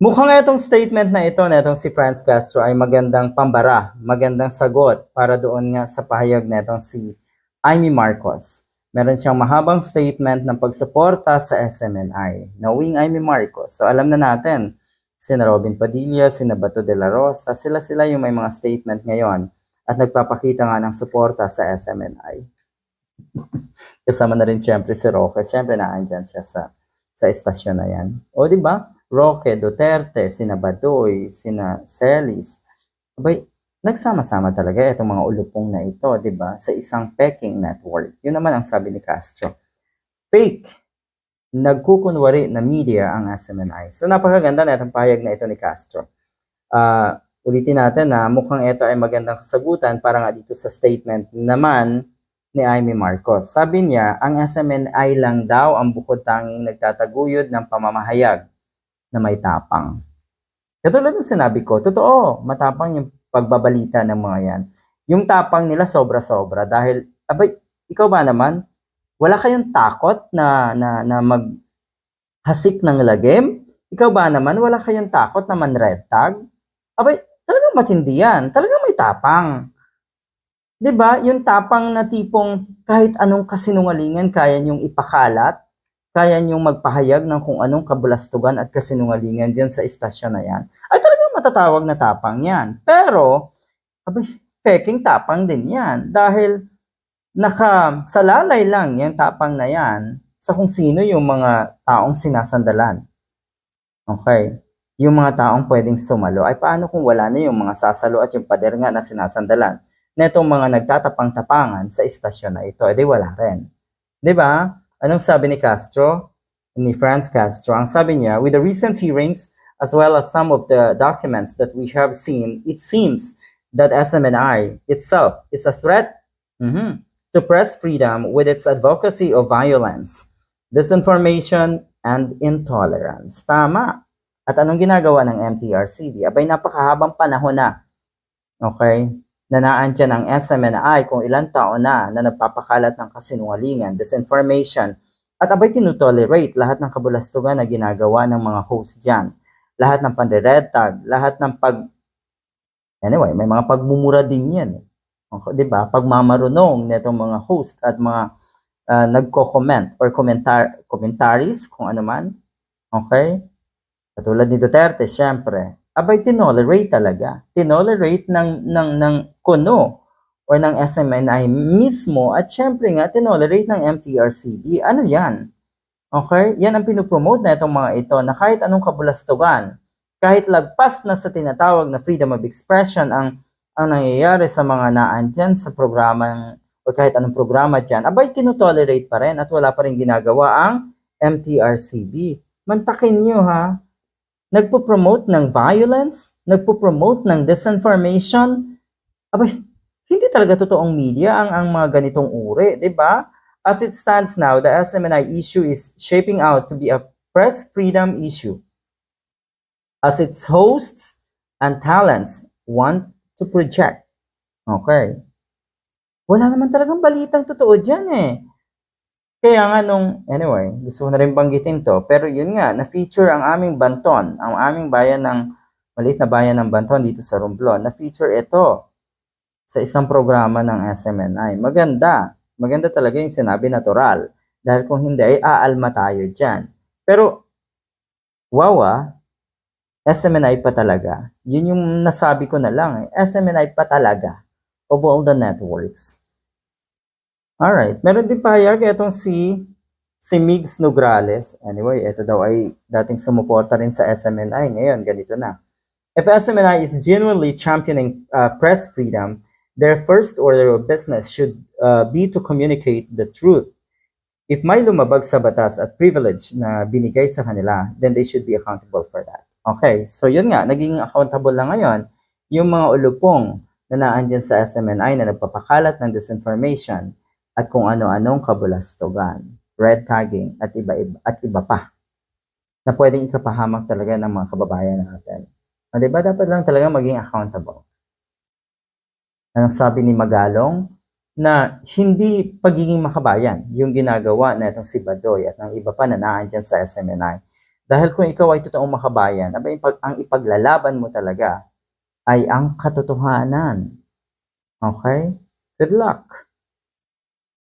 Mukhang itong statement na ito, na itong si Franz Castro ay magandang pambara, magandang sagot para doon nga sa pahayag na itong si Amy Marcos. Meron siyang mahabang statement ng pagsuporta sa SMNI. Knowing Amy Marcos, so alam na natin, sina Robin Padilla, sina Bato de la Rosa, sila-sila yung may mga statement ngayon at nagpapakita nga ng suporta sa SMNI. Kasama na rin siyempre si Roque. Siyempre naandyan siya sa sa estasyon na yan. O di ba? Roque, Duterte, sina Badoy, sina Celis. Abay, nagsama-sama talaga itong mga ulupong na ito, di ba? Sa isang peking network. Yun naman ang sabi ni Castro. Fake. Nagkukunwari na media ang SMNI. So napakaganda na itong pahayag na ito ni Castro. Ah, ulitin natin na mukhang ito ay magandang kasagutan para nga dito sa statement naman ni Amy Marcos. Sabi niya, ang SMNI lang daw ang bukod tanging nagtataguyod ng pamamahayag na may tapang. Katulad ng sinabi ko, totoo, matapang yung pagbabalita ng mga yan. Yung tapang nila sobra-sobra dahil, abay, ikaw ba naman, wala kayong takot na, na, na maghasik ng lagim? Ikaw ba naman, wala kayong takot na man-red tag? Abay, talagang matindi yan. Talagang may tapang. 'Di ba? Yung tapang na tipong kahit anong kasinungalingan kaya niyong ipakalat, kaya niyong magpahayag ng kung anong kabulastugan at kasinungalingan diyan sa istasyon na yan. Ay talagang matatawag na tapang yan. Pero, abay, peking tapang din yan. Dahil nakasalalay lang yung tapang na yan sa kung sino yung mga taong sinasandalan. Okay? Yung mga taong pwedeng sumalo, ay paano kung wala na yung mga sasalo at yung pader nga na sinasandalan? netong mga nagtatapang-tapangan sa istasyon na ito, edi wala rin. 'Di ba? Anong sabi ni Castro? Ni Franz Castro? Ang sabi niya, with the recent hearings as well as some of the documents that we have seen, it seems that SMNI itself is a threat mhm, to press freedom with its advocacy of violence, disinformation, and intolerance. Tama. At anong ginagawa ng MTRCB? Abay, napakahabang panahon na. Okay? Na naandyan ang SMNI kung ilang taon na na nagpapakalat ng kasinungalingan, disinformation, at abay tinutolerate lahat ng kabulastugan na ginagawa ng mga host dyan. Lahat ng pandred tag, lahat ng pag... Anyway, may mga pagmumura din yan. Okay, di ba? Pagmamarunong nitong mga host at mga uh, nagko-comment or komentar commentaries, kung ano man. Okay? Katulad ni Duterte, syempre, abay tinolerate talaga. Tinolerate ng, ng, ng kuno or ng SMNI mismo at syempre nga tinolerate ng MTRCB. Ano yan? Okay? Yan ang pinupromote na itong mga ito na kahit anong kabulastugan, kahit lagpas na sa tinatawag na freedom of expression ang ang nangyayari sa mga naandyan sa programa o kahit anong programa dyan, abay tinotolerate pa rin at wala pa rin ginagawa ang MTRCB. Mantakin nyo ha, nagpo-promote ng violence, nagpo-promote ng disinformation. Abay, hindi talaga totoong media ang, ang mga ganitong uri, di ba? As it stands now, the SMNI issue is shaping out to be a press freedom issue. As its hosts and talents want to project. Okay. Wala naman talagang balitang totoo dyan eh. Kaya nga nung, anyway, gusto ko na rin banggitin to, pero yun nga, na-feature ang aming Banton, ang aming bayan ng, maliit na bayan ng Banton dito sa Romblon, na-feature ito sa isang programa ng SMNI. Maganda, maganda talaga yung sinabi natural, dahil kung hindi ay aalma tayo dyan. Pero, wawa, SMNI pa talaga. Yun yung nasabi ko na lang, eh. SMNI pa talaga of all the networks. Alright, meron din pahayag itong si si Migs Nograles. Anyway, ito daw ay dating sumuporta rin sa SMNI. Ngayon, ganito na. If SMNI is genuinely championing uh, press freedom, their first order of business should uh, be to communicate the truth. If may lumabag sa batas at privilege na binigay sa kanila, then they should be accountable for that. Okay, so yun nga, naging accountable lang ngayon yung mga ulupong na naandyan sa SMNI na nagpapakalat ng disinformation at kung ano-anong kabulastugan, red tagging at iba-iba at iba pa na pwedeng ikapahamak talaga ng mga kababayan natin. O, diba? Dapat lang talaga maging accountable. Ang sabi ni Magalong, na hindi pagiging makabayan yung ginagawa na itong si Badoy at ng iba pa na naandyan sa SMNI. Dahil kung ikaw ay totoong makabayan, abay, ang ipaglalaban mo talaga ay ang katotohanan. Okay? Good luck!